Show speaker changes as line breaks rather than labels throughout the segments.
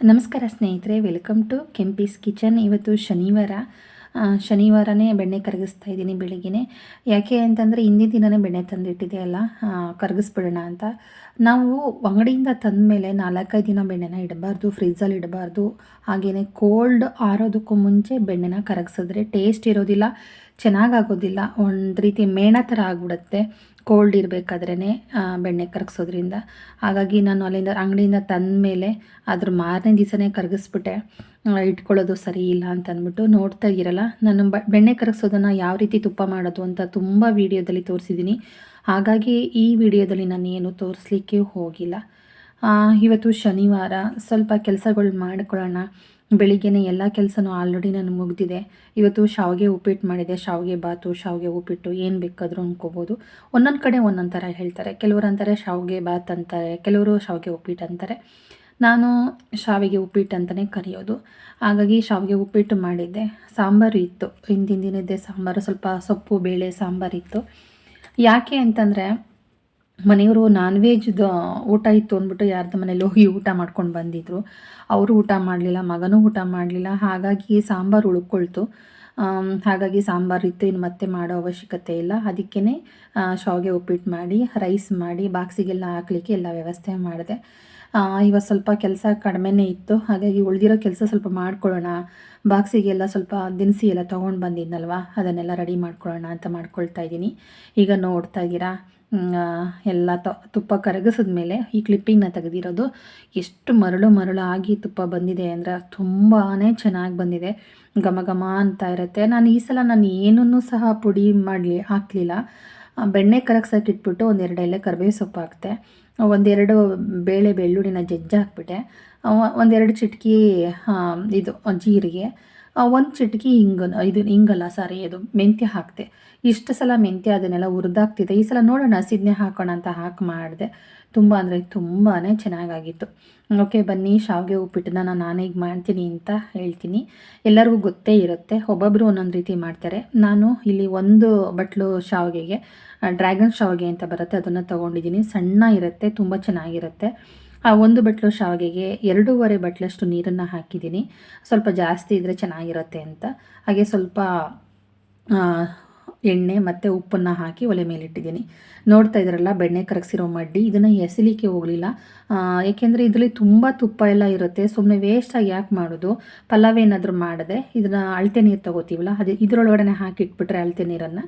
ನಮಸ್ಕಾರ ಸ್ನೇಹಿತರೆ, welcome to Kempee's kitchen. ಇವತ್ತು ಶನಿವಾರ. ಶನಿವಾರನೇ ಬೆಣ್ಣೆ ಕರಗಿಸ್ತಾ ಇದ್ದೀನಿ ಬೆಳಿಗ್ಗೆ ಯಾಕೆ ಅಂತಂದರೆ ಹಿಂದಿನ ದಿನವೇ ಬೆಣ್ಣೆ ತಂದಿಟ್ಟಿದೆ ಅಲ್ಲ ಕರಗಿಸ್ಬಿಡೋಣ ಅಂತ. ನಾವು ಅಂಗಡಿಯಿಂದ ತಂದ ಮೇಲೆ ನಾಲ್ಕೈದು ದಿನ ಬೆಣ್ಣೆನ ಇಡಬಾರ್ದು, ಫ್ರಿಜ್ಜಲ್ಲಿ ಇಡಬಾರ್ದು ಹಾಗೆಯೇ ಕೋಲ್ಡ್ ಆರೋದಕ್ಕೂ ಮುಂಚೆ ಬೆಣ್ಣೆನ ಕರಗಿಸಿದ್ರೆ ಟೇಸ್ಟ್ ಇರೋದಿಲ್ಲ ಚೆನ್ನಾಗಾಗೋದಿಲ್ಲ ಒಂದು ರೀತಿ ಮೇಣ ಥರ ಆಗಿಬಿಡುತ್ತೆ. ಕೋಲ್ಡ್ ಇರಬೇಕಾದ್ರೇ ಬೆಣ್ಣೆ ಕರಗಿಸೋದ್ರಿಂದ. ಹಾಗಾಗಿ ನಾನು ಅಲ್ಲಿಂದ ಅಂಗಡಿಯಿಂದ ತಂದ ಮೇಲೆ ಅದ್ರ ಮಾರನೇ ದಿವಸನೇ ಕರಗಿಸ್ಬಿಟ್ಟೆ. ಇಟ್ಕೊಳ್ಳೋದು ಸರಿ ಇಲ್ಲ ಅಂತ ಅಂದ್ಬಿಟ್ಟು ನೋಡ್ತಾ ಇರಲ್ಲ. ನಾನು ಬ, ಬೆಣ್ಣೆ ಕರಗಿಸೋದನ್ನು ಯಾವ ರೀತಿ ತುಪ್ಪ ಮಾಡೋದು ಅಂತ ತುಂಬ ವೀಡಿಯೋದಲ್ಲಿ ತೋರಿಸಿದ್ದೀನಿ. ಹಾಗಾಗಿ ಈ ವಿಡಿಯೋದಲ್ಲಿ ನಾನು ಏನು ತೋರಿಸ್ಲಿಕ್ಕೆ ಹೋಗಿಲ್ಲ. ಇವತ್ತು ಶನಿವಾರ ಸ್ವಲ್ಪ ಕೆಲಸಗಳು ಮಾಡ್ಕೊಳ್ಳೋಣ. ಬೆಳಿಗ್ಗೆನೇ ಎಲ್ಲ ಕೆಲಸನೂ ಆಲ್ರೆಡಿ ನಾನು ಮುಗಿದಿದೆ. ಇವತ್ತು ಶಾವಿಗೆ ಉಪ್ಪಿಟ್ಟು ಮಾಡಿದೆ. ಶಾವಿಗೆ ಬಾತು, ಶಾವಿಗೆ ಉಪ್ಪಿಟ್ಟು ಏನು ಬೇಕಾದರೂ ಅಂದ್ಕೋಬೋದು. ಒಂದೊಂದು ಕಡೆ ಒಂದೊಂದು ಥರ ಹೇಳ್ತಾರೆ. ಕೆಲವರು ಅಂತಾರೆ ಶಾವಿಗೆ ಬಾತ್ ಅಂತಾರೆ, ಕೆಲವರು ಶಾವಿಗೆ ಉಪ್ಪಿಟ್ಟು ಅಂತಾರೆ. ನಾನು ಶಾವಿಗೆ ಉಪ್ಪಿಟ್ಟು ಅಂತಲೇ ಕರೆಯೋದು. ಹಾಗಾಗಿ ಶಾವಿಗೆ ಉಪ್ಪಿಟ್ಟು ಮಾಡಿದ್ದೆ. ಸಾಂಬಾರು ಇತ್ತು. ಹಿಂದಿನ ದಿನದ್ದೇ ಸಾಂಬಾರು. ಸ್ವಲ್ಪ ಸೊಪ್ಪು, ಬೇಳೆ ಸಾಂಬಾರಿತ್ತು ಯಾಕೆ ಅಂತಂದರೆ ಮನೆಯವರು ನಾನ್ ವೆಜ್ದು ಊಟ ಇತ್ತು ಅಂದ್ಬಿಟ್ಟು ಯಾರ್ದ ಮನೇಲಿ ಹೋಗಿ ಊಟ ಮಾಡ್ಕೊಂಡು ಬಂದಿದ್ರು. ಅವರು ಊಟ ಮಾಡಲಿಲ್ಲ, ಮಗನೂ ಊಟ ಮಾಡಲಿಲ್ಲ. ಹಾಗಾಗಿ ಸಾಂಬಾರು ಉಳ್ಕೊಳ್ತು. ಹಾಗಾಗಿ ಸಾಂಬಾರು ಇತ್ತು, ಇನ್ನು ಮತ್ತೆ ಮಾಡೋ ಅವಶ್ಯಕತೆ ಇಲ್ಲ. ಅದಕ್ಕೇ ಶಾವಿಗೆ ಉಪ್ಪಿಟ್ಟು ಮಾಡಿ ರೈಸ್ ಮಾಡಿ, ಬಾಕ್ಸಿಗೆಲ್ಲ ಹಾಕ್ಲಿಕ್ಕೆ ಎಲ್ಲ ವ್ಯವಸ್ಥೆ ಮಾಡಿದೆ. ಇವತ್ತು ಸ್ವಲ್ಪ ಕೆಲಸ ಕಡಿಮೆನೇ ಇತ್ತು. ಹಾಗಾಗಿ ಉಳಿದಿರೋ ಕೆಲಸ ಸ್ವಲ್ಪ ಮಾಡ್ಕೊಳ್ಳೋಣ. ಬಾಕ್ಸಿಗೆಲ್ಲ ಸ್ವಲ್ಪ ದಿನಸಿ ಎಲ್ಲ ತೊಗೊಂಡು ಬಂದಿದ್ನಲ್ವ? ಅದನ್ನೆಲ್ಲ ರೆಡಿ ಮಾಡ್ಕೊಳ್ಳೋಣ ಅಂತ ಮಾಡ್ಕೊಳ್ತಾ ಇದ್ದೀನಿ. ಈಗ ನೋಡ್ತಾ ಇದ್ದೀರಾ? ಎಲ್ಲ ತ, ತುಪ್ಪ ಕರಗಿಸಿದ ಮೇಲೆ ಈ ಕ್ಲಿಪ್ಪಿಂಗ್ನ ತೆಗೆದಿರೋದು ಎಷ್ಟು ಮರಳು ಮರಳು ಆಗಿ ತುಪ್ಪ ಬಂದಿದೆ ಅಂದರೆ ತುಂಬಾ ಚೆನ್ನಾಗಿ ಬಂದಿದೆ. ಘಮ ಘಮ ಅಂತ ಇರುತ್ತೆ. ನಾನು ಈ ಸಲ ನಾನು ಏನನ್ನೂ ಸಹ ಪುಡಿ ಮಾಡಲಿ, ಹಾಕಲಿಲ್ಲ. ಬೆಣ್ಣೆ ಕರಗ್ಸಕ್ಕೆ ಇಟ್ಬಿಟ್ಟು ಒಂದೆರಡು ಎಲೆ ಕರಿಬೇವು ಸೊಪ್ಪು ಹಾಕ್ತೆ. ಒಂದೆರಡು ಬೇಳೆ ಬೆಳ್ಳುಳ್ಳಿನ ಜಜ್ಜಿ ಹಾಕ್ಬಿಟ್ಟೆ. ಒಂದೆರಡು ಚಿಟಕಿ ಇದು, ಜೀರಿಗೆ. ಒಂದು ಚಿಟಕಿ ಹಿಂಗು ಇದು ಹಿಂಗಲ್ಲ, ಸಾರಿ ಇದು ಮೆಂತ್ಯ ಹಾಕ್ತೆ. ಇಷ್ಟು ಸಲ ಮೆಂತ್ಯ ಅದನ್ನೆಲ್ಲ ಉರ್ದಾಗ್ತಿದೆ ಈ ಸಲ ನೋಡೋಣ ಸಿದ್ನೆ ಹಾಕೋಣ ಅಂತ ಹಾಕಿ ಮಾಡಿದೆ. ತುಂಬ ಅಂದರೆ ತುಂಬಾ ಚೆನ್ನಾಗಾಗಿತ್ತು. ಓಕೆ, ಬನ್ನಿ, ಶಾವಿಗೆ ಉಪ್ಪಿಟ್ಟನ್ನ ನಾನು ನಾನೀಗ ಮಾಡ್ತೀನಿ ಅಂತ ಹೇಳ್ತೀನಿ. ಎಲ್ಲರಿಗೂ ಗೊತ್ತೇ ಇರುತ್ತೆ ಒಬ್ಬೊಬ್ಬರು ಒಂದೊಂದು ರೀತಿ ಮಾಡ್ತಾರೆ. ನಾನು ಇಲ್ಲಿ ಒಂದು ಬಟ್ಲು ಶಾವಿಗೆಗೆ ಡ್ರ್ಯಾಗನ್ ಶಾವಿಗೆ ಅಂತ ಬರುತ್ತೆ, ಅದನ್ನು ತೊಗೊಂಡಿದ್ದೀನಿ. ಸಣ್ಣ ಇರುತ್ತೆ, ತುಂಬ ಚೆನ್ನಾಗಿರುತ್ತೆ. ಆ ಒಂದು ಬಟ್ಲು ಶಾವಿಗೆಗೆ ಎರಡೂವರೆ ಬಟ್ಲಷ್ಟು ನೀರನ್ನು ಹಾಕಿದ್ದೀನಿ. ಸ್ವಲ್ಪ ಜಾಸ್ತಿ ಇದ್ದರೆ ಚೆನ್ನಾಗಿರುತ್ತೆ ಅಂತ. ಹಾಗೆ ಸ್ವಲ್ಪ ಎಣ್ಣೆ ಮತ್ತು ಉಪ್ಪನ್ನು ಹಾಕಿ ಒಲೆ ಮೇಲೆ ಇಟ್ಟಿದ್ದೀನಿ ನೋಡ್ತಾ ಇದ್ರಲ್ಲ, ಬೆಣ್ಣೆ ಕರಗಿಸಿರೋ ಮಡ್ಡಿ, ಇದನ್ನು ಎಸಿಲಿಕ್ಕೆ ಹೋಗಲಿಲ್ಲ. ಏಕೆಂದರೆ ಇದರಲ್ಲಿ ತುಂಬ ತುಪ್ಪ ಎಲ್ಲ ಇರುತ್ತೆ. ಸುಮ್ಮನೆ ವೇಸ್ಟಾಗಿ ಯಾಕೆ ಮಾಡೋದು? ಪಲಾವ್ ಏನಾದರೂ ಮಾಡಿದೆ ಇದನ್ನು ಅಳತೆ ನೀರು ತಗೋತೀವಲ್ಲ, ಅದು ಇದರೊಳಗಡೆ ಹಾಕಿಟ್ಬಿಟ್ರೆ ಅಳತೆ ನೀರನ್ನು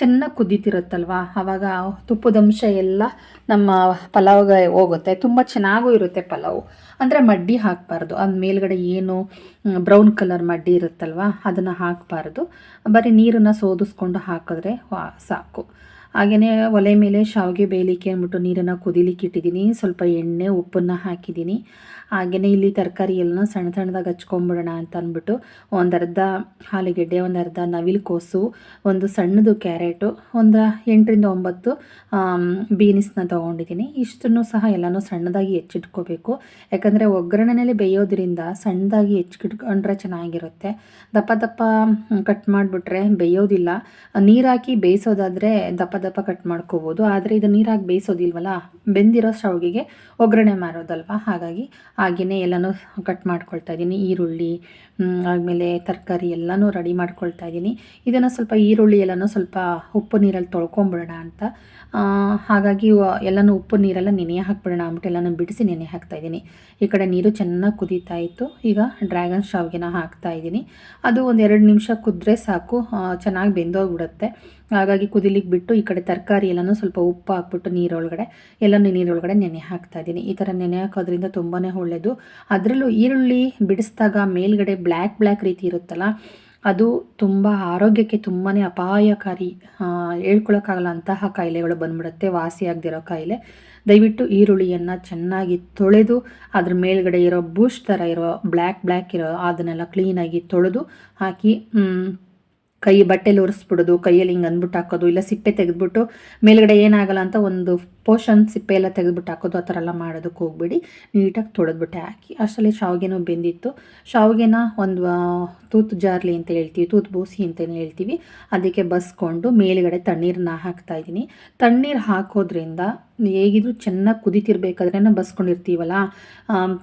ಚೆನ್ನಾಗಿ ಕುದೀತಿರುತ್ತಲ್ವ? ಆವಾಗ ತುಪ್ಪದಂಶ ಎಲ್ಲ ನಮ್ಮ ಪಲಾವ್ಗೆ ಹೋಗುತ್ತೆ. ತುಂಬ ಚೆನ್ನಾಗೂ ಇರುತ್ತೆ ಪಲಾವು ಅಂದರೆ ಮಡ್ಡಿ ಹಾಕಬಾರ್ದು. ಅದು ಮೇಲ್ಗಡೆ ಏನು ಬ್ರೌನ್ ಕಲರ್ ಮಡ್ಡಿ ಇರುತ್ತಲ್ವ, ಅದನ್ನು ಹಾಕಬಾರ್ದು. ಬರೀ ನೀರನ್ನು ಸೋದಿಸ್ಕೊಂಡು ಹಾಕಿದ್ರೆ ಸಾಕು. ಹಾಗೆಯೇ ಒಲೆ ಮೇಲೆ ಶಾವಿಗೆ ಬೇಯಲಿಕ್ಕೆ ಅಂದ್ಬಿಟ್ಟು ನೀರನ್ನು ಕುದಿಲಿಕ್ಕೆ ಇಟ್ಟಿದ್ದೀನಿ. ಸ್ವಲ್ಪ ಎಣ್ಣೆ, ಉಪ್ಪನ್ನು ಹಾಕಿದ್ದೀನಿ. ಹಾಗೆಯೇ ಇಲ್ಲಿ ತರಕಾರಿ ಎಲ್ಲ ಸಣ್ಣ ಸಣ್ಣದಾಗಿ ಹಚ್ಕೊಂಬಿಡೋಣ ಅಂತ ಅಂದ್ಬಿಟ್ಟು ಒಂದು ಅರ್ಧ ಆಲೂಗೆಡ್ಡೆ, ಒಂದು ಅರ್ಧ ಕೋಸು, ಒಂದು ಸಣ್ಣದು ಕ್ಯಾರೆಟು, ಒಂದು ಎಂಟರಿಂದ ಒಂಬತ್ತು ಬೀನ್ಸ್ನ ತೊಗೊಂಡಿದ್ದೀನಿ. ಇಷ್ಟನ್ನು ಸಹ ಎಲ್ಲನೂ ಸಣ್ಣದಾಗಿ ಹೆಚ್ಚಿಟ್ಕೋಬೇಕು. ಯಾಕಂದರೆ ಒಗ್ಗರಣೆಯಲ್ಲಿ ಬೇಯೋದ್ರಿಂದ ಸಣ್ಣದಾಗಿ ಹೆಚ್ಚಿಟ್ಕೊಂಡ್ರೆ ಚೆನ್ನಾಗಿರುತ್ತೆ. ದಪ್ಪ ದಪ್ಪ ಕಟ್ ಮಾಡಿಬಿಟ್ರೆ ಬೇಯೋದಿಲ್ಲ. ನೀರು ಹಾಕಿ ಬೇಯಿಸೋದಾದರೆ ದಪ್ಪ ದಪ್ಪ ಕಟ್ ಮಾಡ್ಕೋಬೋದು. ಆದರೆ ಇದು ನೀರಾಗಿ ಬೇಯಿಸೋದಿಲ್ವಲ್ಲ, ಬೆಂದಿರೋ ಶಾವಿಗೆಗೆ ಒಗ್ಗರಣೆ ಮಾರೋದಲ್ವ? ಹಾಗಾಗಿ ಹಾಗೆಯೇ ಎಲ್ಲನೂ ಕಟ್ ಮಾಡ್ಕೊಳ್ತಾ ಇದ್ದೀನಿ. ಈರುಳ್ಳಿ ಆಮೇಲೆ ತರಕಾರಿ ಎಲ್ಲನೂ ರೆಡಿ ಮಾಡ್ಕೊಳ್ತಾ ಇದ್ದೀನಿ. ಇದನ್ನು ಸ್ವಲ್ಪ ಈರುಳ್ಳಿ ಎಲ್ಲನೂ ಸ್ವಲ್ಪ ಉಪ್ಪು ನೀರಲ್ಲಿ ತೊಳ್ಕೊಂಬಿಡೋಣ ಅಂತ ಹಾಗಾಗಿ ಎಲ್ಲನೂ ಉಪ್ಪು ನೀರೆಲ್ಲ ನೆನೆ ಹಾಕ್ಬಿಡೋಣ ಅಂದ್ಬಿಟ್ಟು ಎಲ್ಲನೂ ಬಿಡಿಸಿ ನೆನೆ ಹಾಕ್ತಾಯಿದ್ದೀನಿ ಈ ಕಡೆ ನೀರು ಚೆನ್ನಾಗಿ ಕುದೀತಾ ಇತ್ತು. ಈಗ ಡ್ರ್ಯಾಗನ್ ಶಾವಿಗೆನ ಹಾಕ್ತಾ ಇದ್ದೀನಿ. ಅದು ಒಂದು ಎರಡು ನಿಮಿಷ ಕುದ್ರೆ ಸಾಕು. ಚೆನ್ನಾಗಿ ಬೆಂದೋಗ್ಬಿಡುತ್ತೆ. ಹಾಗಾಗಿ ಕುದಿಲಿಕ್ಕೆ ಬಿಟ್ಟು ಈ ಕಡೆ ತರಕಾರಿ ಎಲ್ಲನೂ ಸ್ವಲ್ಪ ಉಪ್ಪು ಹಾಕ್ಬಿಟ್ಟು ನೀರೊಳಗಡೆ, ಎಲ್ಲನೂ ನೀರೊಳಗಡೆ ನೆನೆ ಹಾಕ್ತಾಯಿದ್ದೀನಿ ಈ ಥರ ನೆನೆ ಹಾಕೋದ್ರಿಂದ ತುಂಬಾ ಒಳ್ಳೆಯದು ಅದರಲ್ಲೂ ಈರುಳ್ಳಿ ಬಿಡಿಸಿದಾಗ ಮೇಲ್ಗಡೆ ಬ್ಲ್ಯಾಕ್ ಬ್ಲ್ಯಾಕ್ ರೀತಿ ಇರುತ್ತಲ್ಲ ಅದು ತುಂಬ ಆರೋಗ್ಯಕ್ಕೆ ತುಂಬಾ ಅಪಾಯಕಾರಿ ಹೇಳ್ಕೊಳಕ್ಕಾಗಲ್ಲ ಅಂತಹ ಕಾಯಿಲೆಗಳು ಬಂದ್ಬಿಡುತ್ತೆ, ವಾಸಿ ಆಗದಿರೋ ಕಾಯಿಲೆ. ದಯವಿಟ್ಟು ಈರುಳ್ಳಿಯನ್ನು ಚೆನ್ನಾಗಿ ತೊಳೆದು ಅದ್ರ ಮೇಲ್ಗಡೆ ಇರೋ ಬೂಸ್ಟ್ ಥರ ಇರೋ, ಬ್ಲ್ಯಾಕ್ ಬ್ಲ್ಯಾಕ್ ಇರೋ ಅದನ್ನೆಲ್ಲ ಕ್ಲೀನಾಗಿ ತೊಳೆದು ಹಾಕಿ ಕೈ ಬಟ್ಟೆಲಿ ಒರೆಸ್ಬಿಡೋದು, ಕೈಯಲ್ಲಿ ಹಿಂಗೆ ಅಂದ್ಬಿಟ್ಟು ಹಾಕೋದು, ಇಲ್ಲ ಸಿಪ್ಪೆ ತೆಗೆದ್ಬಿಟ್ಟು ಮೇಲ್ಗಡೆ ಏನಾಗಲ್ಲ ಅಂತ ಒಂದು ಪೋಷನ್ ಸಿಪ್ಪೆ ಎಲ್ಲ ತೆಗೆದ್ಬಿಟ್ಟು ಹಾಕೋದು, ಆ ಥರ ಎಲ್ಲ ಮಾಡೋದಕ್ಕೆ ಹೋಗ್ಬೇಡಿ. ನೀಟಾಗಿ ತೊಳೆದ್ಬಿಟ್ಟೆ, ಹಾಕಿ. ಅಷ್ಟರಲ್ಲಿ ಶಾವಿಗೆನೂ ಬೆಂದಿತ್ತು. ಶಾವಿಗೆನ ಒಂದು ತೂತು ಜಾರ್ಲಿ ಅಂತ ಹೇಳ್ತೀವಿ, ತೂತು ಬೂಸಿ ಅಂತಲೇ ಹೇಳ್ತೀವಿ. ಅದಕ್ಕೆ ಬಸ್ಕೊಂಡು ಮೇಲ್ಗಡೆ ತಣ್ಣೀರನ್ನ ಹಾಕ್ತಾ ಇದ್ದೀನಿ. ತಣ್ಣೀರು ಹಾಕೋದ್ರಿಂದ ಹೇಗಿದ್ರು ಚೆನ್ನಾಗಿ ಕುದಿತಿರ್ಬೇಕಾದ್ರೆ ಬಸ್ಕೊಂಡಿರ್ತೀವಲ್ಲ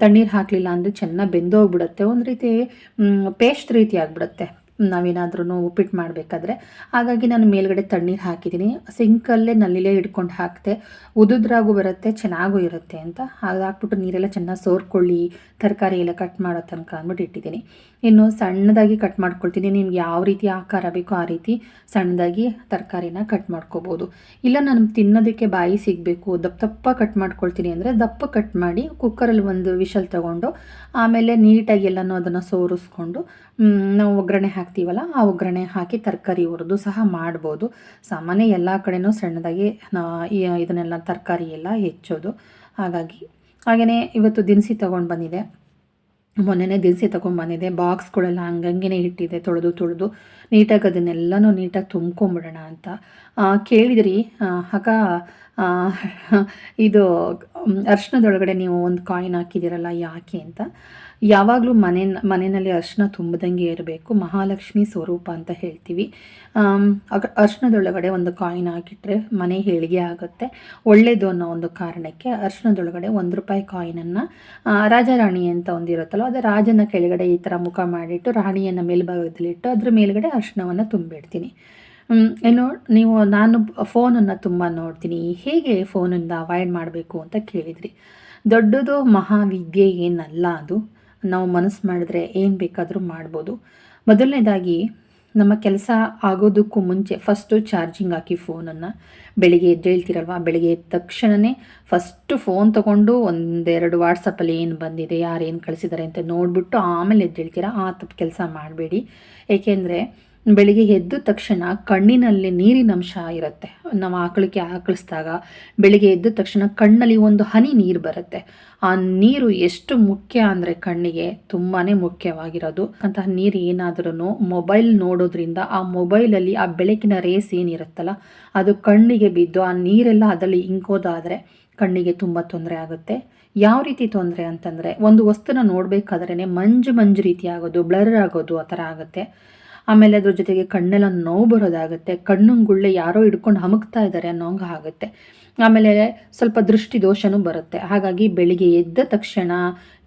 ತಣ್ಣೀರು ಹಾಕಲಿಲ್ಲ ಅಂದರೆ ಚೆನ್ನಾಗಿ ಬೆಂದೋಗ್ಬಿಡುತ್ತೆ. ಒಂದು ರೀತಿ ಪೇಸ್ಟ್ ರೀತಿ ಆಗಿಬಿಡುತ್ತೆ. ನಾವೇನಾದ್ರೂ ಉಪ್ಪಿಟ್ಟು ಮಾಡಬೇಕಾದ್ರೆ. ಹಾಗಾಗಿ ನಾನು ಮೇಲ್ಗಡೆ ತಣ್ಣೀರು ಹಾಕಿದ್ದೀನಿ. ಸಿಂಕಲ್ಲೇ ನಲ್ಲಿಲೇ ಹಿಡ್ಕೊಂಡು ಹಾಕಿದೆ ಉದುದ್ರಾಗೂ ಬರುತ್ತೆ, ಚೆನ್ನಾಗೂ ಇರುತ್ತೆ ಅಂತ. ಹಾಗೆ ಹಾಕ್ಬಿಟ್ಟು ನೀರೆಲ್ಲ ಚೆನ್ನಾಗಿ ಸೋರ್ಕೊಳ್ಳಿ. ತರಕಾರಿ ಎಲ್ಲ ಕಟ್ ಮಾಡೋ ತನಕ ಅಂದ್ಬಿಟ್ಟು ಇಟ್ಟಿದ್ದೀನಿ. ಇನ್ನು ಸಣ್ಣದಾಗಿ ಕಟ್ ಮಾಡ್ಕೊಳ್ತೀನಿ. ನಿಮ್ಗೆ ಯಾವ ರೀತಿ ಆಕಾರ ಬೇಕೋ ಆ ರೀತಿ ಸಣ್ಣದಾಗಿ ತರಕಾರಿನ ಕಟ್ ಮಾಡ್ಕೋಬೋದು. ಇಲ್ಲ ನಾನು ತಿನ್ನೋದಕ್ಕೆ ಬಾಯಿ ಸಿಗಬೇಕು, ದಪ್ಪ ದಪ್ಪ ಕಟ್ ಮಾಡ್ಕೊಳ್ತೀನಿ ಅಂದರೆ ದಪ್ಪ ಕಟ್ ಮಾಡಿ ಕುಕ್ಕರಲ್ಲಿ ಒಂದು ವಿಷಲ್ ತಗೊಂಡು, ಆಮೇಲೆ ನೀಟಾಗಿ ಎಲ್ಲನೂ ಅದನ್ನು ಸೋರಿಸ್ಕೊಂಡು ನಾವು ಒಗ್ಗರಣೆ ಹಾಕ್ತೀವಲ್ಲ, ಆ ಒಗ್ಗರಣೆ ಹಾಕಿ ತರಕಾರಿ ಹುರಿದು ಸಹ ಮಾಡ್ಬೋದು. ಸಾಮಾನ್ಯ ಎಲ್ಲ ಕಡೆನೂ ಸಣ್ಣದಾಗಿ ಇದನ್ನೆಲ್ಲ ತರಕಾರಿ ಎಲ್ಲ ಹೆಚ್ಚೋದು. ಹಾಗಾಗಿ ಹಾಗೆಯೇ ಇವತ್ತು ದಿನಸಿ ತೊಗೊಂಡು ಬಂದಿದೆ. ಮೊನ್ನೆನೇ ದಿನಸಿ ಬಾಕ್ಸ್ ಬಾಕ್ಸ್ಗಳೆಲ್ಲ ಹಂಗಂಗೆ ಇಟ್ಟಿದೆ ತೊಳೆದು ತೊಳೆದು ನೀಟಾಗಿ ಅದನ್ನೆಲ್ಲನೂ ನೀಟಾಗಿ ತುಂಬ್ಕೊಂಬಿಡೋಣ ಅಂತ. ಕೇಳಿದ್ರಿ. ಅಕ್ಕ ಇದು ಅರ್ಶನದೊಳಗಡೆ ನೀವು ಒಂದು ಕಾಯಿನ್ ಹಾಕಿದ್ದೀರಲ್ಲ, ಯಾಕೆ ಅಂತ. ಯಾವಾಗಲೂ ಮನೆ, ಮನೆಯಲ್ಲಿ ಅರ್ಶನ ತುಂಬದಂಗೆ ಇರಬೇಕು, ಮಹಾಲಕ್ಷ್ಮಿ ಸ್ವರೂಪ ಅಂತ ಹೇಳ್ತೀವಿ. ಅರ್ಶನದೊಳಗಡೆ ಒಂದು ಕಾಯಿನ್ ಹಾಕಿಟ್ರೆ ಮನೆ ಹೇಳಿಗೆ ಆಗುತ್ತೆ. ಒಳ್ಳೆಯದು ಅನ್ನೋ ಒಂದು ಕಾರಣಕ್ಕೆ ಅರ್ಶನದೊಳಗಡೆ ಒಂದು ರೂಪಾಯಿ ಕಾಯಿನನ್ನು ರಾಜಾರಾಣಿ ಅಂತ ಒಂದಿರುತ್ತಲ್ಲ ಅದು ರಾಜನ ಕೆಳಗಡೆ ಈ ಥರ ಮುಖ ಮಾಡಿಟ್ಟು, ರಾಣಿಯನ್ನು ಮೇಲ್ಭಾಗದಲ್ಲಿಟ್ಟು ಅದ್ರ ಮೇಲ್ಗಡೆ ಅರ್ಶನವನ್ನು ತುಂಬಿಡ್ತೀನಿ. ಏನು ನೀವು ನಾನು ಫೋನನ್ನು ತುಂಬ ನೋಡ್ತೀನಿ. ಹೇಗೆ ಫೋನಿಂದ ಅವಾಯ್ಡ್ ಮಾಡಬೇಕು ಅಂತ ಕೇಳಿದ್ರಿ. ದೊಡ್ಡದು ಮಹಾವಿದ್ಯೆ ಏನಲ್ಲ ಅದು. ನಾವು ಮನಸ್ಸು ಮಾಡಿದ್ರೆ ಏನು ಬೇಕಾದರೂ ಮಾಡ್ಬೋದು. ಮೊದಲನೇದಾಗಿ, ನಮ್ಮ ಕೆಲಸ ಆಗೋದಕ್ಕೂ ಮುಂಚೆ ಫಸ್ಟು ಚಾರ್ಜಿಂಗ್ ಹಾಕಿ ಫೋನನ್ನು ಬೆಳಿಗ್ಗೆ ಎದ್ದೇಳ್ತೀರಲ್ವ ಬೆಳಿಗ್ಗೆ ಎದ್ದ ತಕ್ಷಣವೇ ಫಸ್ಟು ಫೋನ್ ತೊಗೊಂಡು ಒಂದೆರಡು ವಾಟ್ಸಪ್ಪಲ್ಲಿ ಏನು ಬಂದಿದೆ, ಯಾರು ಏನು ಕಳಿಸಿದ್ದಾರೆ ಅಂತ ನೋಡಿಬಿಟ್ಟು ಆಮೇಲೆ ಎದ್ದೇಳ್ತೀರಾ ಆ ತಪ್ಪು ಕೆಲಸ ಮಾಡಬೇಡಿ. ಏಕೆಂದರೆ ಬೆಳಿಗ್ಗೆ ಎದ್ದ ತಕ್ಷಣ ಕಣ್ಣಿನಲ್ಲಿ ನೀರಿನ ಅಂಶ ಇರುತ್ತೆ. ನಾವು ಆಕಳಿಗೆ ಆಕಳಿಸಿದಾಗ ಬೆಳಿಗ್ಗೆ ಎದ್ದ ತಕ್ಷಣ ಕಣ್ಣಲ್ಲಿ ಒಂದು ಹನಿ ನೀರು ಬರುತ್ತೆ. ಆ ನೀರು ಎಷ್ಟು ಮುಖ್ಯ ಅಂದರೆ ಕಣ್ಣಿಗೆ ತುಂಬಾ ಮುಖ್ಯವಾಗಿರೋದು. ಅಂತಹ ನೀರು ಏನಾದ್ರೂ ಮೊಬೈಲ್ ನೋಡೋದ್ರಿಂದ ಆ ಮೊಬೈಲಲ್ಲಿ ಆ ಬೆಳಕಿನ ರೇಸ್ ಏನಿರುತ್ತಲ್ಲ, ಅದು ಕಣ್ಣಿಗೆ ಬಿದ್ದು ಆ ನೀರೆಲ್ಲ ಅದರಲ್ಲಿ ಇಂಕೋದಾದರೆ ಕಣ್ಣಿಗೆ ತುಂಬ ತೊಂದರೆ ಆಗುತ್ತೆ. ಯಾವ ರೀತಿ ತೊಂದರೆ ಅಂತಂದರೆ, ಒಂದು ವಸ್ತುನ ನೋಡಬೇಕಾದ್ರೇ ಮಂಜು ಮಂಜು ರೀತಿ ಆಗೋದು ಬ್ಲರ್ ಆಗೋದು ಆ ಥರ ಆಗುತ್ತೆ. ಆಮೇಲೆ ಅದ್ರ ಜೊತೆಗೆ ಕಣ್ಣೆಲ್ಲ ನೋವು ಬರೋದಾಗುತ್ತೆ, ಕಣ್ಣಿನ ಗುಳ್ಳೆ ಯಾರೋ ಹಿಡ್ಕೊಂಡು ಹಮಕ್ತಾ ಇದ್ದಾರೆ ಅನ್ನೋಂಗೆ ಆಗುತ್ತೆ. ಆಮೇಲೆ ಸ್ವಲ್ಪ ದೃಷ್ಟಿ ದೋಷನೂ ಬರುತ್ತೆ. ಹಾಗಾಗಿ ಬೆಳಿಗ್ಗೆ ಎದ್ದ ತಕ್ಷಣ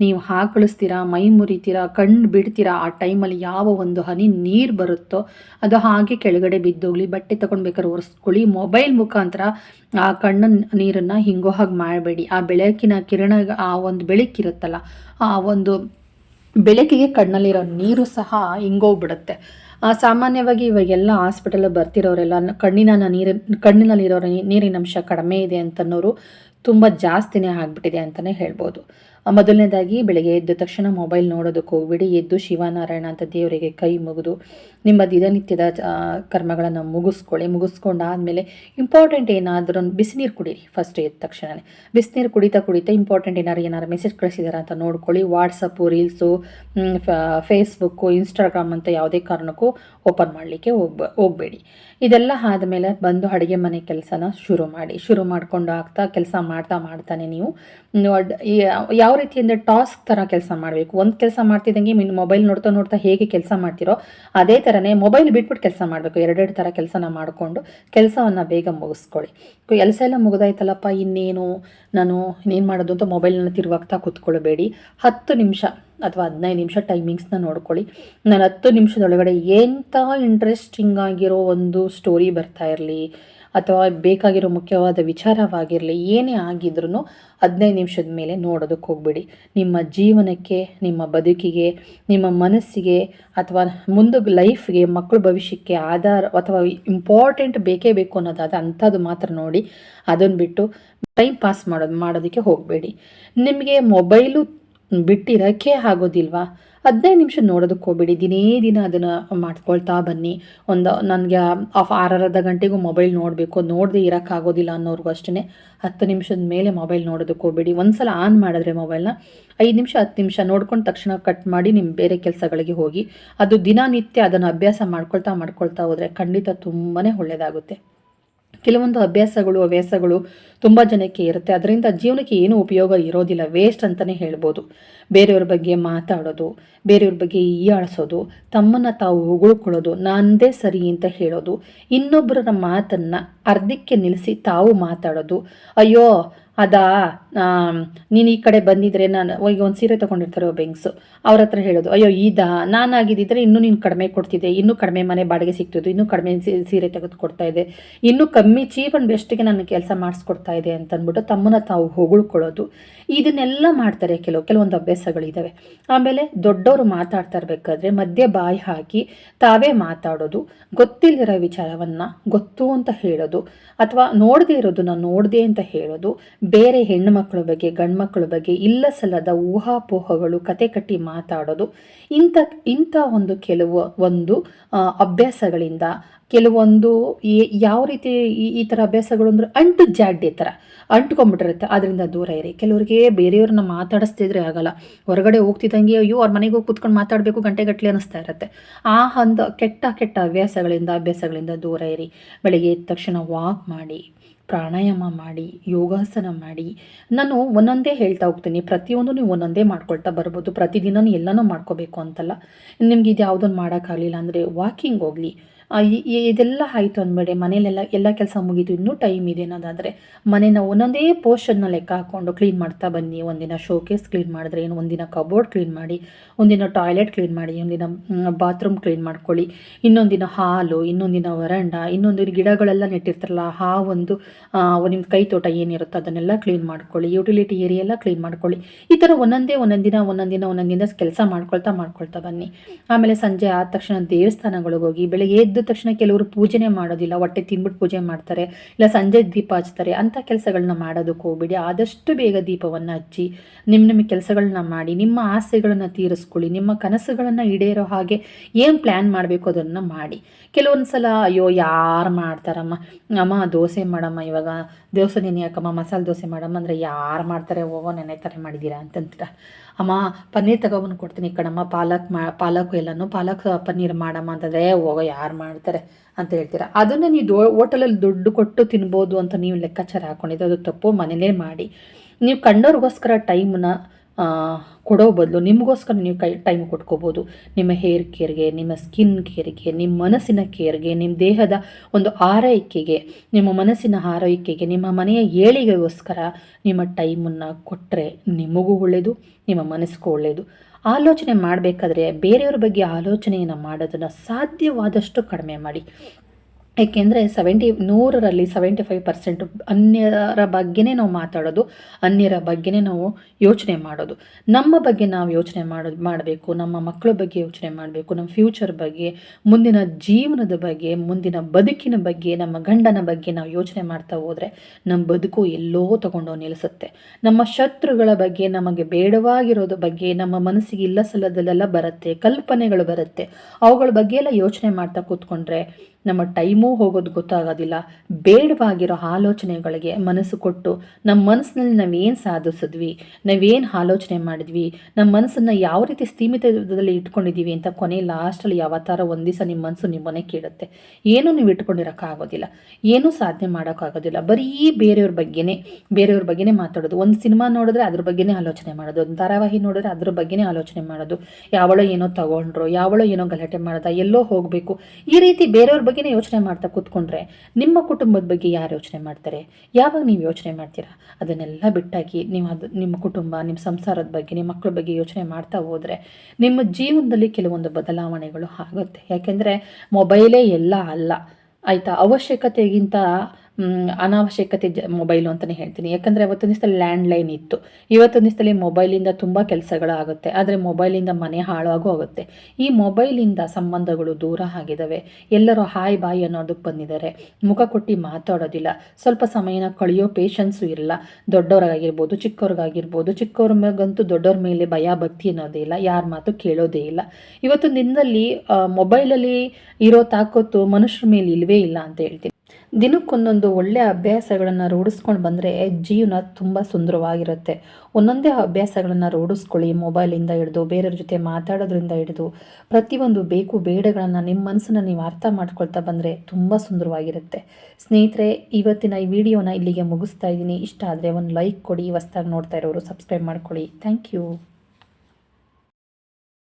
ನೀವು ಹಾಕಳಿಸ್ತೀರಾ ಮೈ ಮುರಿತೀರಾ, ಕಣ್ಣು ಬಿಡ್ತೀರಾ, ಆ ಟೈಮಲ್ಲಿ ಯಾವ ಒಂದು ಹನಿ ನೀರು ಬರುತ್ತೋ ಅದು ಹಾಗೆ ಕೆಳಗಡೆ ಬಿದ್ದೋಗ್ಲಿ, ಬಟ್ಟೆ ತಗೊಂಡ್ಬೇಕಾದ್ರೆ ಒರೆಸ್ಕೊಳ್ಳಿ, ಮೊಬೈಲ್ ಮುಖಾಂತರ ಆ ಕಣ್ಣ ನೀರನ್ನು ಹಿಂಗೋ ಹಾಗೆ ಮಾಡಬೇಡಿ. ಆ ಬೆಳಕಿನ ಕಿರಣ, ಆ ಒಂದು ಬೆಳಕಿರುತ್ತಲ್ಲ, ಆ ಒಂದು ಬೆಳಕಿಗೆ ಕಣ್ಣಲ್ಲಿರೋ ನೀರು ಸಹ ಹಿಂಗೋಗ್ಬಿಡುತ್ತೆ. ಸಾಮಾನ್ಯವಾಗಿ ಇವಾಗೆಲ್ಲ ಹಾಸ್ಪಿಟಲ್ ಬರ್ತಿರೋರೆಲ್ಲ ಕಣ್ಣಿನ ನೀರು ಕಣ್ಣಿನಲ್ಲಿರೋ ನೀರಿನ ಅಂಶ ಕಡಿಮೆ ಇದೆ ಅಂತನ್ನೋರು ತುಂಬ ಜಾಸ್ತಿನೇ ಆಗಿಬಿಟ್ಟಿದೆ ಅಂತಲೇ ಹೇಳ್ಬೋದು. ಮೊದಲನೇದಾಗಿ ಬೆಳಗ್ಗೆ ಎದ್ದ ತಕ್ಷಣ ಮೊಬೈಲ್ ನೋಡೋದಕ್ಕೆ ಹೋಗ್ಬಿಡಿ. ಎದ್ದು ಶಿವನಾರಾಯಣ ಅಂತ ದೇವರಿಗೆ ಕೈ ಮುಗಿದು ನಿಮ್ಮ ದಿನನಿತ್ಯದ ಕರ್ಮಗಳನ್ನು ಮುಗಿಸ್ಕೊಳ್ಳಿ. ಮುಗಿಸ್ಕೊಂಡಾದ್ಮೇಲೆ ಇಂಪಾರ್ಟೆಂಟ್ ಏನಾದರೂ ಬಿಸಿನೀರು ಕುಡೀರಿ ಫಸ್ಟ್ ಎದ್ದ ತಕ್ಷಣವೇ ಬಿಸಿನೀರು ಕುಡಿತಾ ಕುಡಿತಾ ಇಂಪಾರ್ಟೆಂಟ್ ಏನಾದ್ರು ಏನಾರು ಮೆಸೇಜ್ ಕಳಿಸಿದಾರ ಅಂತ ನೋಡ್ಕೊಳ್ಳಿ. ವಾಟ್ಸಪ್ಪು ರೀಲ್ಸು ಫೇಸ್ಬುಕ್ಕು ಇನ್ಸ್ಟಾಗ್ರಾಮ್ ಅಂತ ಯಾವುದೇ ಕಾರಣಕ್ಕೂ ಓಪನ್ ಮಾಡಲಿಕ್ಕೆ ಹೋಗ್ಬ, ಹೋಗಬೇಡಿ. ಇದೆಲ್ಲ ಆದಮೇಲೆ ಬಂದು ಅಡುಗೆ ಮನೆ ಕೆಲಸನ ಶುರು ಮಾಡಿ. ಶುರು ಮಾಡಿಕೊಂಡು ಆಗ್ತಾ ಕೆಲಸ ಮಾಡ್ತಾ ಮಾಡ್ತಾನೆ ನೀವು. ಯಾವ ಯಾವ ರೀತಿ ಅಂದರೆ ಟಾಸ್ಕ್ ಥರ ಕೆಲಸ ಮಾಡಬೇಕು? ಒಂದು ಕೆಲಸ ಮಾಡ್ತಿದ್ದಂಗೆ ಮಿನ್ ಮೊಬೈಲ್ ನೋಡ್ತಾ ನೋಡ್ತಾ ಹೇಗೆ ಕೆಲಸ ಮಾಡ್ತಿರೋ, ಅದೇ ಥರನೇ ಮೊಬೈಲ್ ಬಿಟ್ಬಿಟ್ಟು ಕೆಲಸ ಮಾಡಬೇಕು. ಎರಡೆರಡು ಥರ ಕೆಲಸನ ಮಾಡಿಕೊಂಡು ಕೆಲಸವನ್ನು ಬೇಗ ಮುಗಿಸ್ಕೊಳ್ಳಿ. ಕೆಲಸ ಎಲ್ಲ ಮುಗಿದಾಯ್ತಲ್ಲಪ್ಪ, ಇನ್ನೇನು? ನಾನು ಇನ್ನೇನು ಮಾಡೋದು ಅಂತ ಮೊಬೈಲನ್ನು ತಿರುವಾಗ್ತಾ ಕೂತ್ಕೊಳ್ಬೇಡಿ. ಹತ್ತು ನಿಮಿಷ ಅಥವಾ ಹದಿನೈದು ನಿಮಿಷ ಟೈಮಿಂಗ್ಸ್ನ ನೋಡ್ಕೊಳ್ಳಿ. ನಾನು ಹತ್ತು ನಿಮಿಷದೊಳಗಡೆ ಎಂಥ ಇಂಟ್ರೆಸ್ಟಿಂಗ್ ಆಗಿರೋ ಒಂದು ಸ್ಟೋರಿ ಬರ್ತಾ ಇರಲಿ. ಅಥವಾ ಬೇಕಾಗಿರೋ ಮುಖ್ಯವಾದ ವಿಚಾರವಾಗಿರಲಿ, ಏನೇ ಆಗಿದ್ರೂ ಹದಿನೈದು ನಿಮಿಷದ ಮೇಲೆ ನೋಡೋದಕ್ಕೆ ಹೋಗಬೇಡಿ. ನಿಮ್ಮ ಜೀವನಕ್ಕೆ, ನಿಮ್ಮ ಬದುಕಿಗೆ, ನಿಮ್ಮ ಮನಸ್ಸಿಗೆ ಅಥವಾ ಮುಂದೆ ಲೈಫ್ಗೆ, ಮಕ್ಕಳ ಭವಿಷ್ಯಕ್ಕೆ ಆಧಾರ ಅಥವಾ ಇಂಪಾರ್ಟೆಂಟ್ ಬೇಕೇ ಬೇಕು ಅನ್ನೋದಾದ ಅಂಥದ್ದು ಮಾತ್ರ ನೋಡಿ, ಅದನ್ನು ಬಿಟ್ಟು ಟೈಮ್ ಪಾಸ್ ಮಾಡೋದು ಮಾಡೋದಕ್ಕೆ ಹೋಗಬೇಡಿ. ನಿಮಗೆ ಮೊಬೈಲು ಬಿಟ್ಟಿರೋಕ್ಕೆ ಆಗೋದಿಲ್ವಾ? ಹದಿನೈದು ನಿಮಿಷ ನೋಡೋದಕ್ಕೆ ಹೋಗ್ಬೇಡಿ. ದಿನೇ ದಿನ ಅದನ್ನು ಮಾಡ್ಕೊಳ್ತಾ ಬನ್ನಿ. ಒಂದು ನನಗೆ ಆಫ್ ಆರರ್ಧ ಗಂಟೆಗೂ ಮೊಬೈಲ್ ನೋಡಬೇಕು. ನೋಡದೆ ಇರೋಕ್ಕಾಗೋದಿಲ್ಲ ಅನ್ನೋರ್ಗೂ ಅಷ್ಟೇ ಹತ್ತು ನಿಮಿಷದ ಮೇಲೆ ಮೊಬೈಲ್ ನೋಡೋದಕ್ಕೆ ಹೋಗ್ಬೇಡಿ. ಒಂದು ಸಲ ಆನ್ ಮಾಡಿದ್ರೆ ಮೊಬೈಲ್ನ. ಐದು ನಿಮಿಷ, ಹತ್ತು ನಿಮಿಷ ನೋಡ್ಕೊಂಡು ತಕ್ಷಣ ಕಟ್ ಮಾಡಿ ನಿಮ್ಮ ಬೇರೆ ಕೆಲಸಗಳಿಗೆ ಹೋಗಿ. ಅದು ದಿನನಿತ್ಯ ಅದನ್ನು ಅಭ್ಯಾಸ ಮಾಡ್ಕೊಳ್ತಾ ಮಾಡ್ಕೊಳ್ತಾ ಹೋದರೆ ಖಂಡಿತ ತುಂಬಾ ಒಳ್ಳೆಯದಾಗುತ್ತೆ ಕೆಲವೊಂದು ಅಭ್ಯಾಸಗಳು, ಹವ್ಯಾಸಗಳು ತುಂಬ ಜನಕ್ಕೆ ಇರುತ್ತೆ. ಅದರಿಂದ ಜೀವನಕ್ಕೆ ಏನೂ ಉಪಯೋಗ ಇರೋದಿಲ್ಲ. ವೇಸ್ಟ್ ಅಂತಲೇ ಹೇಳ್ಬೋದು. ಬೇರೆಯವ್ರ ಬಗ್ಗೆ ಮಾತಾಡೋದು, ಬೇರೆಯವ್ರ ಬಗ್ಗೆ ಈಯಾಳಿಸೋದು ತಮ್ಮನ್ನು ತಾವು ಉಗುಳ್ಕೊಳ್ಳೋದು ನಾನೇ ಸರಿ ಅಂತ ಹೇಳೋದು ಇನ್ನೊಬ್ಬರ ಮಾತನ್ನು ಅರ್ಧಕ್ಕೆ ನಿಲ್ಲಿಸಿ ತಾವು ಮಾತಾಡೋದು. ಅಯ್ಯೋ ಅದಾ ನೀನು ಈ ಕಡೆ ಬಂದಿದ್ರೆ ನಾನು ಈಗ ಒಂದು ಸೀರೆ ತೊಗೊಂಡಿರ್ತಾರೆ ಒಬ್ಬ ಹೆಂಗ್ಸು, ಅವ್ರ ಹತ್ರ ಹೇಳೋದು, ಅಯ್ಯೋ, ಇದಾ, ನಾನಾಗಿದ್ದಿದ್ರೆ ಇನ್ನೂ ನೀನು ಕಡಿಮೆ ಕೊಡ್ತಿದ್ದೆ, ಇನ್ನೂ ಕಡಿಮೆ ಮನೆ ಬಾಡಿಗೆ ಸಿಗ್ತಿದ್ದು ಇನ್ನೂ ಕಡಿಮೆ ಸೀರೆ ತೆಗೆದು ಕೊಡ್ತಾ ಇದೆ ಇನ್ನೂ ಕಮ್ಮಿ ಚೀಪ್ ಆ್ಯಂಡ್ ಬೆಸ್ಟ್ಗೆ ನನ್ನ ಕೆಲಸ ಮಾಡಿಸ್ಕೊಡ್ತಾ ಇದೆ ಅಂತ ಅಂದ್ಬಿಟ್ಟು ತಮ್ಮನ್ನ ತಾವು ಹೊಗಳ್ಕೊಳ್ಳೋದು. ಇದನ್ನೆಲ್ಲ ಮಾಡ್ತಾರೆ ಕೆಲವು, ಕೆಲವೊಂದು ಅಭ್ಯಾಸಗಳಿದ್ದಾವೆ ಆಮೇಲೆ ದೊಡ್ಡವರು ಮಾತಾಡ್ತಾ ಇರಬೇಕಾದ್ರೆ ಮಧ್ಯೆ ಬಾಯಿ ಹಾಕಿ ತಾವೇ ಮಾತಾಡೋದು ಗೊತ್ತಿಲ್ಲದಿರೋ ವಿಚಾರವನ್ನು ಗೊತ್ತು ಅಂತ ಹೇಳೋದು, ಅಥವಾ ನೋಡದೇ ನಾನು ನೋಡಿದೆ ಅಂತ ಹೇಳೋದು ಬೇರೆ ಹೆಣ್ಣು ಮಕ್ಕಳ ಬಗ್ಗೆ ಗಂಡು ಮಕ್ಕಳ ಬಗ್ಗೆ ಇಲ್ಲ ಸಲ್ಲದ ಊಹಾಪೋಹಗಳು, ಕತೆ ಕಟ್ಟಿ ಮಾತಾಡೋದು, ಇಂಥ ಇಂಥ ಒಂದು ಕೆಲವು, ಒಂದು ಅಭ್ಯಾಸಗಳಿಂದ ಕೆಲವೊಂದು ಯಾವ ರೀತಿ ಈ ಈ ಥರ ಅಭ್ಯಾಸಗಳು ಅಂದ್ರೆ ಅಂಟು ಜಾಡ್ಡಿ ಥರ ಅಂಟ್ಕೊಂಡ್ಬಿಟ್ಟಿರುತ್ತೆ ಅದರಿಂದ ದೂರ ಇರಿ. ಕೆಲವರಿಗೆ ಬೇರೆಯವ್ರನ್ನ ಮಾತಾಡಿಸ್ತಿದ್ರೆ ಆಗಲ್ಲ. ಹೊರಗಡೆ ಹೋಗ್ತಿದ್ದಂಗೆ ಅಯ್ಯೋ, ಅವ್ರ ಮನೆಗೆ ಹೋಗಿ ಕೂತ್ಕೊಂಡು ಮಾತಾಡಬೇಕು ಗಂಟೆಗಟ್ಟಲೆ ಅನ್ನಿಸ್ತಾ ಇರುತ್ತೆ. ಆ ಒಂದು ಕೆಟ್ಟ ಕೆಟ್ಟ ಅಭ್ಯಾಸಗಳಿಂದ ಅಭ್ಯಾಸಗಳಿಂದ ದೂರ ಇರಿ. ಬೆಳಗ್ಗೆ ಎದ್ದ ತಕ್ಷಣ ವಾಕ್ ಮಾಡಿ. ಪ್ರಾಣಾಯಾಮ ಮಾಡಿ, ಯೋಗಾಸನ ಮಾಡಿ, ನಾನು ಒಂದೊಂದೇ ಹೇಳ್ತಾ ಹೋಗ್ತೀನಿ. ಪ್ರತಿಯೊಂದು ನೀವು ಒಂದೊಂದೇ ಮಾಡ್ಕೊಳ್ತಾ ಬರ್ಬೋದು. ಪ್ರತಿದಿನ ಎಲ್ಲನೂ ಮಾಡ್ಕೋಬೇಕು ಅಂತಲ್ಲ. ನಿಮ್ಗೆ ಇದು ಯಾವುದನ್ನು ಮಾಡೋಕ್ಕಾಗಲಿಲ್ಲ ಅಂದರೆ ವಾಕಿಂಗ್ ಹೋಗಲಿ. ಇದೆಲ್ಲ ಆಯಿತು ಅಂದ್ಬೇಡಿ ಮನೇಲೆಲ್ಲ ಎಲ್ಲ ಕೆಲಸ ಮುಗೀತು, ಇನ್ನೂ ಟೈಮ್ ಇದೆ ಅನ್ನೋದಾದರೆ ಮನೇನ ಒಂದೊಂದೇ ಪೋರ್ಷನ್ನ ಲೆಕ್ಕ ಹಾಕ್ಕೊಂಡು ಕ್ಲೀನ್ ಮಾಡ್ತಾ ಬನ್ನಿ. ಒಂದಿನ ಶೋಕೇಸ್ ಕ್ಲೀನ್ ಮಾಡಿದ್ರೆ ಏನು, ಒಂದಿನ ಕಬೋರ್ಡ್ ಕ್ಲೀನ್ ಮಾಡಿ, ಒಂದಿನ ಟಾಯ್ಲೆಟ್ ಕ್ಲೀನ್ ಮಾಡಿ, ಒಂದಿನ ಬಾತ್ರೂಮ್ ಕ್ಲೀನ್ ಮಾಡ್ಕೊಳ್ಳಿ. ಇನ್ನೊಂದಿನ ಹಾಲು, ಇನ್ನೊಂದಿನ ವರಂಡ, ಇನ್ನೊಂದು ಗಿಡಗಳೆಲ್ಲ ನೆಟ್ಟಿರ್ತಾರಲ್ಲ, ಆ ಒಂದು ನಿಮ್ಮ ಕೈ ತೋಟ ಏನಿರುತ್ತೆ ಅದನ್ನೆಲ್ಲ ಕ್ಲೀನ್ ಮಾಡ್ಕೊಳ್ಳಿ. ಯುಟಿಲಿಟಿ ಏರಿಯಾ ಎಲ್ಲ ಕ್ಲೀನ್ ಮಾಡ್ಕೊಳ್ಳಿ. ಈ ಥರ ಒಂದೊಂದೇ ಒಂದೊಂದಿನ ಒಂದೊಂದಿನ ಒಂದೊಂದಿನ ಕೆಲಸ ಮಾಡ್ಕೊಳ್ತಾ ಮಾಡ್ಕೊಳ್ತಾ ಬನ್ನಿ. ಆಮೇಲೆ ಸಂಜೆ ಆದ ತಕ್ಷಣ ದೇವಸ್ಥಾನಗಳಿಗೆ ಹೋಗಿ ಬೆಳಗ್ಗೆ ಎದ್ದು ತಕ್ಷಣ ಕೆಲವರು ಪೂಜೆನೆ ಮಾಡೋದಿಲ್ಲ, ಹೊಟ್ಟೆ ತಿನ್ಬಿಟ್ಟು ಪೂಜೆ ಮಾಡ್ತಾರೆ, ಇಲ್ಲ ಸಂಜೆ ದೀಪ ಹಚ್ತಾರೆ ಅಂಥ ಕೆಲಸಗಳನ್ನ ಮಾಡೋದಕ್ಕೆ ಹೋಗ್ಬಿಡಿ. ಆದಷ್ಟು ಬೇಗ ದೀಪವನ್ನು ಹಚ್ಚಿ, ನಿಮ್ಮ ನಿಮ್ಮ ಕೆಲಸಗಳನ್ನ ಮಾಡಿ, ನಿಮ್ಮ ಆಸೆಗಳನ್ನು ತೀರಿಸ್ಕೊಳ್ಳಿ, ನಿಮ್ಮ ಕನಸುಗಳನ್ನು ಈಡೇರೋ ಹಾಗೆ ಏನು ಪ್ಲ್ಯಾನ್ ಮಾಡಬೇಕು ಅದನ್ನು ಮಾಡಿ. ಕೆಲವೊಂದು ಸಲ, ಅಯ್ಯೋ, ಯಾರು ಮಾಡ್ತಾರಮ್ಮ? ಅಮ್ಮ, ದೋಸೆ ಮಾಡಮ್ಮ ಇವಾಗ. ದೋಸೆ ನೆನೆ ಮಸಾಲೆ ದೋಸೆ ಮಾಡಮ್ಮ. ಅಂದರೆ, ಯಾರು ಮಾಡ್ತಾರೆ? ಹೋಗೋ, ನೆನೆ ಥರ ಮಾಡಿದ್ದೀರಾ? ಅಂತಂತೀರ ಅಮ್ಮ, ಪನ್ನೀರ್ ತಗೊಬಂದು ಕೊಡ್ತೀನಿ ಕಣಮ್ಮ. ಪಾಲಕ್ ಮಾ, ಪಾಲಕ್ ಎಲ್ಲನೂ, ಪಾಲಕ್ ಪನ್ನೀರ್ ಮಾಡಮ್ಮ ಅಂತಂದರೆ, ಹೋಗೋ ಯಾರು ಮಾಡ್ತಾರೆ ಅಂತ ಹೇಳ್ತೀರಾ. ಅದನ್ನು ನೀವು ದೊ, ಹೋಟೆಲಲ್ಲಿ ದುಡ್ಡು ಕೊಟ್ಟು ತಿನ್ಬೋದು ಅಂತ ನೀವು ಲೆಕ್ಕಾಚಾರ ಹಾಕ್ಕೊಂಡಿದ್ದು ಅದು ತಪ್ಪು, ಮನೇಲೇ ಮಾಡಿ. ನೀವು ಕಂಡೋರಿಗೋಸ್ಕರ ಟೈಮನ್ನ ಕೊಡೋ ಬದಲು ನಿಮಗೋಸ್ಕರ ನೀವು ಕೈ ಟೈಮ್ ಕೊಟ್ಕೋಬೋದು. ನಿಮ್ಮ ಹೇರ್ ಕೇರ್ಗೆ ನಿಮ್ಮ ಸ್ಕಿನ್ ಕೇರ್ಗೆ ನಿಮ್ಮ ಮನಸ್ಸಿನ ಕೇರ್ಗೆ ನಿಮ್ಮ ದೇಹದ ಒಂದು ಆರೈಕೆಗೆ, ನಿಮ್ಮ ಮನಸ್ಸಿನ ಆರೈಕೆಗೆ, ನಿಮ್ಮ ಮನೆಯ ಏಳಿಗೆಗೋಸ್ಕರ ನಿಮ್ಮ ಟೈಮನ್ನು ಕೊಟ್ಟರೆ ನಿಮಗೂ ಒಳ್ಳೆಯದು ನಿಮ್ಮ ಮನಸ್ಸಿಗೂ ಒಳ್ಳೆಯದು ಆಲೋಚನೆ ಮಾಡಬೇಕಾದ್ರೆ ಬೇರೆಯವ್ರ ಬಗ್ಗೆ ಆಲೋಚನೆಯನ್ನು ಮಾಡೋದನ್ನು ಸಾಧ್ಯವಾದಷ್ಟು ಕಡಿಮೆ ಮಾಡಿ. ಏಕೆಂದರೆ ಸೆವೆಂಟಿ ನೂರರಲ್ಲಿ ಸೆವೆಂಟಿ ಫೈವ್ ಪರ್ಸೆಂಟ್ ಅನ್ಯರ ಬಗ್ಗೆನೇ ನಾವು ಮಾತಾಡೋದು, ಅನ್ಯರ ಬಗ್ಗೆನೇ ನಾವು ಯೋಚನೆ ಮಾಡೋದು. ನಮ್ಮ ಬಗ್ಗೆ ನಾವು ಯೋಚನೆ ಮಾಡೋದು, ಮಾಡಬೇಕು, ನಮ್ಮ ಮಕ್ಕಳ ಬಗ್ಗೆ ಯೋಚನೆ ಮಾಡಬೇಕು, ನಮ್ಮ ಫ್ಯೂಚರ್ ಬಗ್ಗೆ, ಮುಂದಿನ ಜೀವನದ ಬಗ್ಗೆ, ಮುಂದಿನ ಬದುಕಿನ ಬಗ್ಗೆ, ನಮ್ಮ ಗಂಡನ ಬಗ್ಗೆ ನಾವು ಯೋಚನೆ ಮಾಡ್ತಾ ಹೋದರೆ ನಮ್ಮ ಬದುಕು ಎಲ್ಲೋ ತಗೊಂಡು ನಿಲ್ಲಿಸುತ್ತೆ ನಮ್ಮ ಶತ್ರುಗಳ ಬಗ್ಗೆ, ನಮಗೆ ಬೇಡವಾಗಿರೋದ್ರ ಬಗ್ಗೆ, ನಮ್ಮ ಮನಸ್ಸಿಗೆ ಇಲ್ಲ ಸಲ್ಲದಲ್ಲೆಲ್ಲ ಬರುತ್ತೆ, ಕಲ್ಪನೆಗಳು ಬರುತ್ತೆ. ಅವುಗಳ ಬಗ್ಗೆ ಎಲ್ಲ ಯೋಚನೆ ಮಾಡ್ತಾ ಕೂತ್ಕೊಂಡ್ರೆ ನಮ್ಮ ಟೈಮೂ ಹೋಗೋದು ಗೊತ್ತಾಗೋದಿಲ್ಲ. ಬೇಡವಾಗಿರೋ ಆಲೋಚನೆಗಳಿಗೆ ಮನಸ್ಸು ಕೊಟ್ಟು ನಮ್ಮ ಮನಸ್ಸಿನಲ್ಲಿ ನಾವೇನು ಸಾಧಿಸಿದ್ವಿ, ನಾವೇನು ಆಲೋಚನೆ ಮಾಡಿದ್ವಿ, ನಮ್ಮ ಮನಸ್ಸನ್ನು ಯಾವ ರೀತಿ ಸ್ಥೀಮಿತದಲ್ಲಿ ಇಟ್ಕೊಂಡಿದ್ದೀವಿ ಅಂತ ಕೊನೆ ಲಾಸ್ಟಲ್ಲಿ ಯಾವತ್ತಾರ ಒಂದು ದಿವಸ ನಿಮ್ಮ ಮನಸ್ಸು ನಿಮ್ಮನೆ ಕೇಳುತ್ತೆ. ಏನೂ ನೀವು ಇಟ್ಕೊಂಡಿರೋಕ್ಕಾಗೋದಿಲ್ಲ. ಏನೂ ಸಾಧನೆ ಮಾಡೋಕ್ಕಾಗೋದಿಲ್ಲ. ಬರೀ ಬೇರೆಯವ್ರ ಬಗ್ಗೆನೇ ಬೇರೆಯವ್ರ ಬಗ್ಗೆನೇ ಮಾತಾಡೋದು. ಒಂದು ಸಿನಿಮಾ ನೋಡಿದ್ರೆ ಅದ್ರ ಬಗ್ಗೆನೇ ಆಲೋಚನೆ ಮಾಡೋದು. ಒಂದು ಧಾರಾವಾಹಿ ನೋಡಿದ್ರೆ ಅದ್ರ ಬಗ್ಗೆನೇ ಆಲೋಚನೆ ಮಾಡೋದು. ಯಾವಳೋ ಏನೋ ತಗೊಂಡ್ರು, ಯಾವಳೋ ಏನೋ ಗಲಾಟೆ ಮಾಡ್ದ ಎಲ್ಲೋ ಹೋಗಬೇಕು. ಈ ರೀತಿ ಬೇರೆಯವ್ರ ಬಗ್ಗೆನೇ ಯೋಚನೆ ಮಾಡ್ತಾ ಕೂತ್ಕೊಂಡ್ರೆ ನಿಮ್ಮ ಕುಟುಂಬದ ಬಗ್ಗೆ ಯಾರು ಯೋಚನೆ ಮಾಡ್ತಾರೆ? ಯಾವಾಗ ನೀವು ಯೋಚನೆ ಮಾಡ್ತೀರಾ? ಅದನ್ನೆಲ್ಲ ಬಿಟ್ಟಾಕಿ ನೀವು ಅದು ನಿಮ್ಮ ಕುಟುಂಬ, ನಿಮ್ಮ ಸಂಸಾರದ ಬಗ್ಗೆ, ನಿಮ್ಮ ಮಕ್ಕಳ ಬಗ್ಗೆ ಯೋಚನೆ ಮಾಡ್ತಾ ಹೋದರೆ ನಿಮ್ಮ ಜೀವನದಲ್ಲಿ ಕೆಲವೊಂದು ಬದಲಾವಣೆಗಳು ಆಗುತ್ತೆ. ಯಾಕೆಂದರೆ ಮೊಬೈಲೇ ಎಲ್ಲ ಅಲ್ಲ. ಆಯಿತಾ? ಅವಶ್ಯಕತೆಗಿಂತ ಅನಾವಶ್ಯಕತೆ ಜ ಮೊಬೈಲು ಅಂತಲೇ ಹೇಳ್ತೀನಿ. ಯಾಕಂದರೆ ಅವತ್ತೊಂದು ದಿವಸದಲ್ಲಿ ಲ್ಯಾಂಡ್ಲೈನ್ ಇತ್ತು. ಇವತ್ತೊಂದು ದಿವಸದಲ್ಲಿ ಮೊಬೈಲಿಂದ ತುಂಬ ಕೆಲಸಗಳಾಗುತ್ತೆ ಆದರೆ ಮೊಬೈಲಿಂದ ಮನೆ ಹಾಳಾಗೂ ಆಗುತ್ತೆ. ಈ ಮೊಬೈಲಿಂದ ಸಂಬಂಧಗಳು ದೂರ ಆಗಿದ್ದಾವೆ ಎಲ್ಲರೂ ಹಾಯ್ ಬಾಯ್ ಅನ್ನೋದಕ್ಕೆ ಬಂದಿದ್ದಾರೆ. ಮುಖ ಕೊಟ್ಟು ಮಾತಾಡೋದಿಲ್ಲ. ಸ್ವಲ್ಪ ಸಮಯನ ಕಳೆಯೋ ಪೇಷನ್ಸು ಇರಲ್ಲ. ದೊಡ್ಡವ್ರಿಗಾಗಿರ್ಬೋದು ಚಿಕ್ಕವ್ರಿಗಾಗಿರ್ಬೋದು ಚಿಕ್ಕವ್ರ ಮಗಂತೂ ದೊಡ್ಡವ್ರ ಮೇಲೆ ಭಯ, ಭಕ್ತಿ ಅನ್ನೋದೇ ಇಲ್ಲ. ಯಾರ ಮಾತು ಕೇಳೋದೇ ಇಲ್ಲ. ಇವತ್ತು ದಿನದಲ್ಲಿ ಮೊಬೈಲಲ್ಲಿ ಇರೋ ತಾಕತ್ತು ಮನುಷ್ಯರ ಮೇಲೆ ಇಲ್ವೇ ಇಲ್ಲ ಅಂತ ಹೇಳ್ತೀನಿ. ದಿನಕ್ಕೊಂದೊಂದು ಒಳ್ಳೆಯ ಅಭ್ಯಾಸಗಳನ್ನು ರೂಢಿಸ್ಕೊಂಡು ಬಂದರೆ ಜೀವನ ತುಂಬ ಸುಂದರವಾಗಿರುತ್ತೆ. ಒಂದೊಂದೇ ಅಭ್ಯಾಸಗಳನ್ನು ರೂಢಿಸ್ಕೊಳ್ಳಿ, ಮೊಬೈಲಿಂದ ಹಿಡಿದು, ಬೇರೆಯವ್ರ ಜೊತೆ ಮಾತಾಡೋದ್ರಿಂದ ಹಿಡಿದು, ಪ್ರತಿಯೊಂದು ಬೇಕು ಬೇಡಗಳನ್ನು ನಿಮ್ಮ ಮನಸ್ಸನ್ನು ನೀವು ಅರ್ಥ ಮಾಡ್ಕೊಳ್ತಾ ಬಂದರೆ ತುಂಬ ಸುಂದರವಾಗಿರುತ್ತೆ. ಸ್ನೇಹಿತರೆ, ಇವತ್ತಿನ ಈ ವಿಡಿಯೋನ ಇಲ್ಲಿಗೆ ಮುಗಿಸ್ತಾ ಇದ್ದೀನಿ. ಇಷ್ಟ ಆದರೆ ಒಂದು ಲೈಕ್ ಕೊಡಿ, ಹೊಸ್ದಾಗಿ ನೋಡ್ತಾ ಇರೋರು ಸಬ್ಸ್ಕ್ರೈಬ್ ಮಾಡ್ಕೊಳ್ಳಿ. Thank you.